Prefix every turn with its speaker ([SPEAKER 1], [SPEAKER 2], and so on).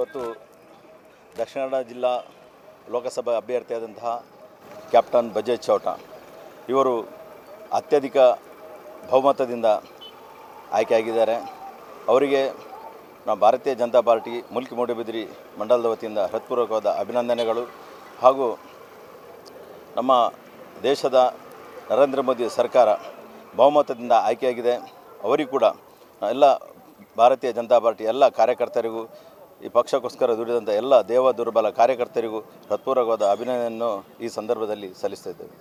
[SPEAKER 1] ದಕ್ಷಿಣ ಕನ್ನಡ ಜಿಲ್ಲಾ ಲೋಕಸಭಾ ಅಭ್ಯರ್ಥಿಯಾದಂತಹ ಕ್ಯಾಪ್ಟನ್ ಬಜೇಜ್ ಚೌಟ. ಇವರು ಅತ್ಯಧಿಕ ಬಹುಮತದಿಂದ ಆಯ್ಕೆಯಾಗಿದ್ದಾರೆ. ಅವರಿಗೆ ನಮ್ಮ ಭಾರತೀಯ ಜನತಾ ಪಾರ್ಟಿ ಮುಲ್ಕಿ ಮೂಡುಬಿದಿರಿ ಮಂಡಲದ ವತಿಯಿಂದ ಹೃತ್ಪೂರ್ವಕವಾದ ಅಭಿನಂದನೆಗಳು. ಹಾಗೂ ನಮ್ಮ ದೇಶದ ನರೇಂದ್ರ ಮೋದಿ ಸರ್ಕಾರ ಬಹುಮತದಿಂದ ಆಯ್ಕೆಯಾಗಿದೆ. ಅವರಿಗೂ ಕೂಡ ಎಲ್ಲ ಭಾರತೀಯ ಜನತಾ ಪಾರ್ಟಿ ಎಲ್ಲ ಕಾರ್ಯಕರ್ತರಿಗೂ ಈ ಪಕ್ಷಕ್ಕೋಸ್ಕರ ದುಡಿದಂಥ ಎಲ್ಲ ದೇವ ದುರ್ಬಲ ಕಾರ್ಯಕರ್ತರಿಗೂ ಹೃತ್ಪೂರ್ವಕವಾದ ಅಭಿನಂದನೆಯನ್ನು ಈ ಸಂದರ್ಭದಲ್ಲಿ ಸಲ್ಲಿಸ್ತಾ ಇದ್ದೇವೆ.